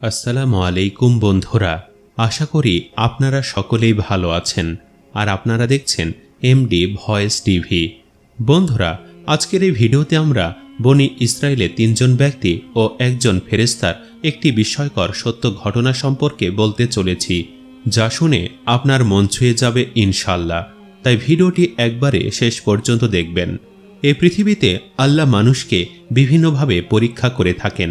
আসসালামু আলাইকুম বন্ধুরা, আশা করি আপনারা সকলেই ভালো আছেন আর আপনারা দেখছেন এমডি ভয়েস টিভি। বন্ধুরা, আজকের এই ভিডিওতে আমরা বনি ইসরায়েলে তিনজন ব্যক্তি ও একজন ফেরেস্তার একটি বিস্ময়কর সত্য ঘটনা সম্পর্কে বলতে চলেছি, যা শুনে আপনার মন ছুঁয়ে যাবে ইনশাল্লাহ তাই ভিডিওটি একবারে শেষ পর্যন্ত দেখবেন। এই পৃথিবীতে আল্লাহ মানুষকে বিভিন্নভাবে পরীক্ষা করে থাকেন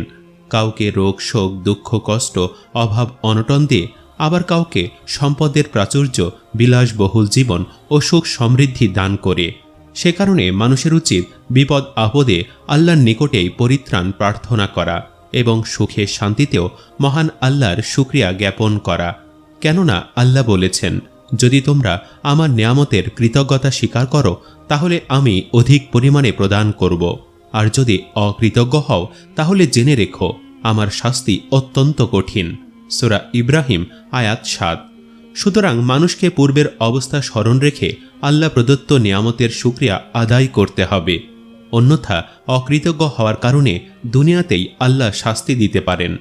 কাউকে রোগ, শোক, দুঃখ, কষ্ট, অভাব, অনটন দিয়ে আবার কাউকে সম্পদের প্রাচুর্য, বিলাসবহুল জীবন ও সুখ সমৃদ্ধি দান করে। সে কারণে মানুষের উচিত বিপদ, আপদে আল্লাহর নিকটেই পরিত্রাণ প্রার্থনা করা এবং সুখে শান্তিতেও মহান আল্লাহর শুক্রিয়া জ্ঞাপন করা। কেননা আল্লাহ বলেছেন, যদি তোমরা আমার নিয়ামতের কৃতজ্ঞতা স্বীকার করো, তাহলে আমি অধিক পরিমাণে প্রদান করব। আর যদি অকৃতজ্ঞ হও, তাহলে জেনে রেখো, আমার শাস্তি অত্যন্ত কঠিন। সুরা ইব্রাহিম, আয়াত সাত। সুতরাং মানুষকে পূর্বের অবস্থা স্মরণ রেখে আল্লাহ প্রদত্ত নিয়ামতের সুক্রিয়া আদায় করতে হবে। অন্যথা অকৃতজ্ঞ হওয়ার কারণে দুনিয়াতেই আল্লাহ শাস্তি দিতে পারেন।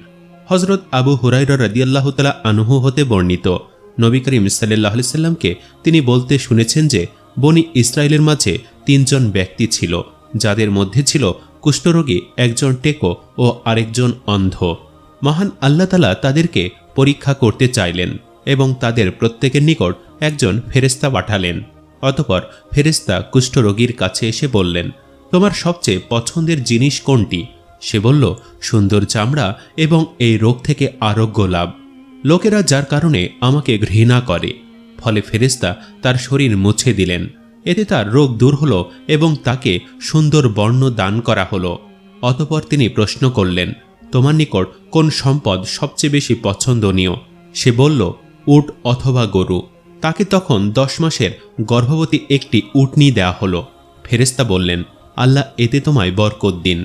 হজরত আবু হুরাইর রদিয়াল্লাহ আনুহু হতে বর্ণিত। নবী করিম সাল্লাহ সাল্লামকে তিনি বলতে শুনেছেন যে, বনি ইসরায়েলের মাঝে তিনজন ব্যক্তি ছিল। যাদের মধ্যে ছিল কুষ্ঠরোগী একজন টেকো ও আরেকজন অন্ধ। মহান আল্লাহ তালা তাদেরকে পরীক্ষা করতে চাইলেন এবং তাদের প্রত্যেকের নিকট একজন ফেরেস্তা পাঠালেন। অতপর ফেরেস্তা কুষ্ঠরোগীর কাছে এসে বললেন, তোমার সবচেয়ে পছন্দের জিনিস কোনটি? সে বলল, সুন্দর চামড়া এবং এই রোগ থেকে আরোগ্য লাভ। লোকেরা যার কারণে আমাকে ঘৃণা করে। ফলে ফেরেস্তা তার শরীর মুছে দিলেন। এতে তার রোগ দূর হল এবং তাকে সুন্দর বর্ণ দান করা হলো। অতপর তিনি প্রশ্ন করলেন, তোমার নিকট কোন সম্পদ সবচেয়ে বেশি পছন্দনীয়? সে বলল, উট অথবা গরু। তাকে তখন দশ মাসের গর্ভবতী একটি উটনি দেয়া হলো। ফেরেস্তা বললেন, আল্লাহ এতে তোমায় বরকত দিন।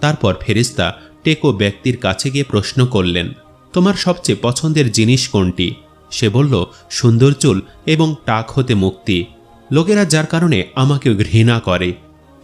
তারপর ফেরেস্তা টেকো ব্যক্তির কাছে গিয়ে প্রশ্ন করলেন, তোমার সবচেয়ে পছন্দের জিনিস কোনটি? সে বলল, সুন্দর চুল এবং টাক হতে মুক্তি। লোকেরা যার কারণে আমাকে ঘৃণা করে।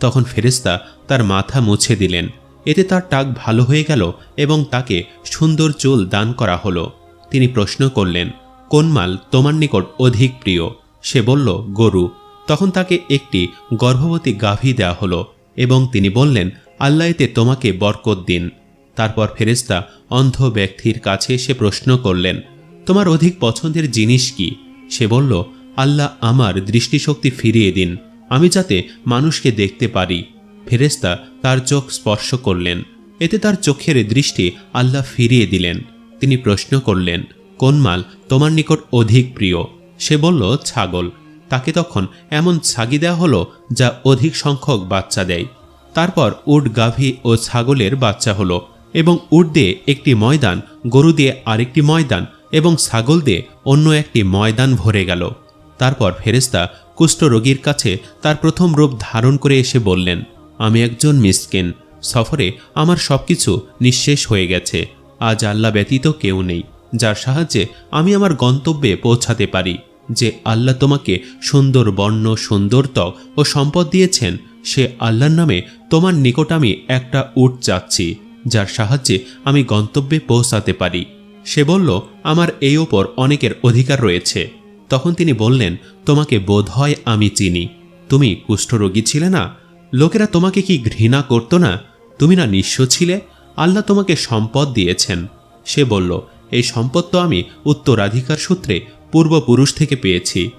তখন ফেরেস্তা তার মাথা মুছে দিলেন। এতে তার টাক ভালো হয়ে গেল এবং তাকে সুন্দর চুল দান করা হলো। তিনি প্রশ্ন করলেন, কোন মাল তোমার নিকট অধিক প্রিয়? সে বলল, গরু। তখন তাকে একটি গর্ভবতী গাভী দেয়া হলো এবং তিনি বললেন, আল্লাহ তোমাকে বরকত দিন। তারপর ফেরেস্তা অন্ধ ব্যক্তির কাছে এসে প্রশ্ন করলেন, তোমার অধিক পছন্দের জিনিস কি? সে বলল আল্লাহ আমার দৃষ্টিশক্তি ফিরিয়ে দিন, আমি যাতে মানুষকে দেখতে পারি। ফেরেস্তা তার চোখ স্পর্শ করলেন, এতে তার চোখের দৃষ্টি আল্লাহ ফিরিয়ে দিলেন। তিনি প্রশ্ন করলেন, কোন মাল তোমার নিকট অধিক প্রিয়? সে বলল, ছাগল। তাকে তখন এমন ছাগি দেওয়া হলো যা অধিক সংখ্যক বাচ্চা দেয়। তারপর উট, গাভী ও ছাগলের বাচ্চা হলো এবং উট দিয়ে একটি ময়দান, গরু দিয়ে আরেকটি ময়দান এবং ছাগল দিয়ে অন্য একটি ময়দান ভরে গেল। তারপর ফেরেস্তা কুষ্ঠরোগীর কাছে তার প্রথম রূপ ধারণ করে এসে বললেন, আমি একজন মিসকেন। সফরে আমার সবকিছু নিঃশেষ হয়ে গেছে। আজ আল্লাহ ব্যতীত কেউ নেই। যার সাহায্যে আমি আমার গন্তব্যে পৌঁছাতে পারি। যে আল্লাহ তোমাকে সুন্দর বর্ণ, সুন্দর ত্বক ও সম্পদ দিয়েছেন, সে আল্লাহর নামে তোমার নিকট আমি একটা উট চাচ্ছি, যার সাহায্যে আমি গন্তব্যে পৌঁছাতে পারি। সে বলল, আমার এই ওপর অনেকের অধিকার রয়েছে। তখন তিনি বললেন, তোমাকে বোধ হয় আমি চিনি। তুমি কুষ্ঠরোগী ছিলে না? লোকেরা তোমাকে কি ঘৃণা করতো না? তুমি না নিঃস্ব ছিলে? আল্লাহ তোমাকে সম্পদ দিয়েছেন। সে বলল, এই সম্পদ তো আমি উত্তরাধিকার সূত্রে পূর্বপুরুষ থেকে পেয়েছি।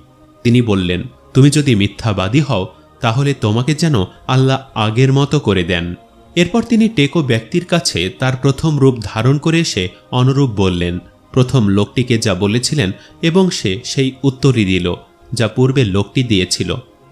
তিনি বললেন, তুমি যদি মিথ্যাবাদী হও, তাহলে তোমাকে যেন আল্লাহ আগের মতো করে দেন। এরপর তিনি টেকো ব্যক্তির কাছে তার প্রথম রূপ ধারণ করে এসে অনুরূপ বললেন প্রথম লোকটিকে যা বলেছিলেন এবং সে সেই উত্তরই দিল, যা পূর্বে লোকটি দিয়েছিল।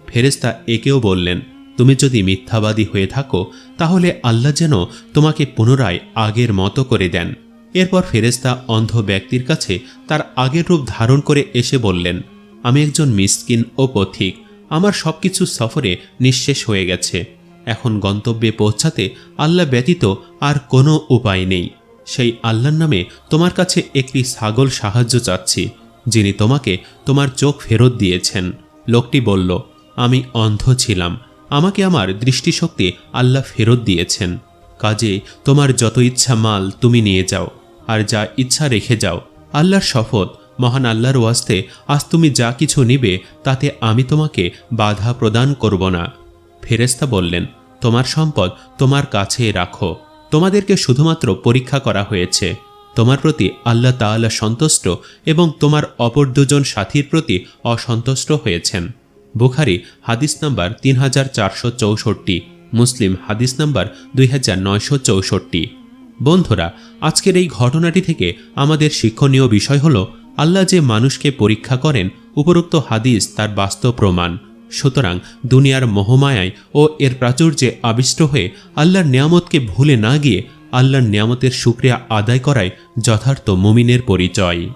ফেরেস্তা একেও বললেন, তুমি যদি মিথ্যাবাদী হয়ে থাকো, তাহলে আল্লাহ যেন তোমাকে পুনরায় আগের মতো করে দেন। এরপর ফেরেস্তা অন্ধ ব্যক্তির কাছে তার আগের রূপ ধারণ করে এসে বললেন, আমি একজন মিসকিন ও পথিক, আমার সবকিছু সফরে নিঃশেষ হয়ে গেছে। এখন গন্তব্যে পৌঁছাতে আল্লাহ ব্যতীত আর কোনো উপায় নেই। সেই আল্লাহর নামে তোমার কাছে একটি ছাগল সাহায্য চাচ্ছি, যিনি তোমাকে তোমার চোখ ফেরত দিয়েছেন। লোকটি বলল, আমি অন্ধ ছিলাম। আমাকে আমার দৃষ্টিশক্তি আল্লাহ ফেরত দিয়েছেন। কাজে তোমার যত ইচ্ছা মাল তুমি নিয়ে যাও, আর যা ইচ্ছা রেখে যাও। আল্লাহর শপথ মহান আল্লাহর ওয়াস্তে, আজ তুমি যা কিছু নিবে, তাতে আমি তোমাকে বাধা প্রদান করব না। ফেরেস্তা বললেন, তোমার সম্পদ তোমার কাছে রাখো। তোমাদেরকে শুধুমাত্র পরীক্ষা করা হয়েছে। তোমার প্রতি আল্লাহ তাআলা সন্তুষ্ট এবং তোমার অপর দুজন সাথীর প্রতি অসন্তুষ্ট হয়েছেন। বুখারি হাদিস নাম্বার তিন হাজার চারশো চৌষট্টি, মুসলিম হাদিস নাম্বার দুই হাজার নয়শো চৌষট্টি। বন্ধুরা, আজকের এই ঘটনাটি থেকে আমাদের শিক্ষণীয় বিষয় হল, আল্লাহ যে মানুষকে পরীক্ষা করেন, উপরোক্ত হাদিস তার বাস্তব প্রমাণ। সুতরাং দুনিয়ার মহমায়ায় ও এর প্রাচুর্যে আবিষ্ট হয়ে আল্লাহর নিয়ামতকে ভুলে না গিয়ে আল্লাহর নিয়ামতের শুক্রিয়া আদায় করায় যথার্থ মুমিনের পরিচয়।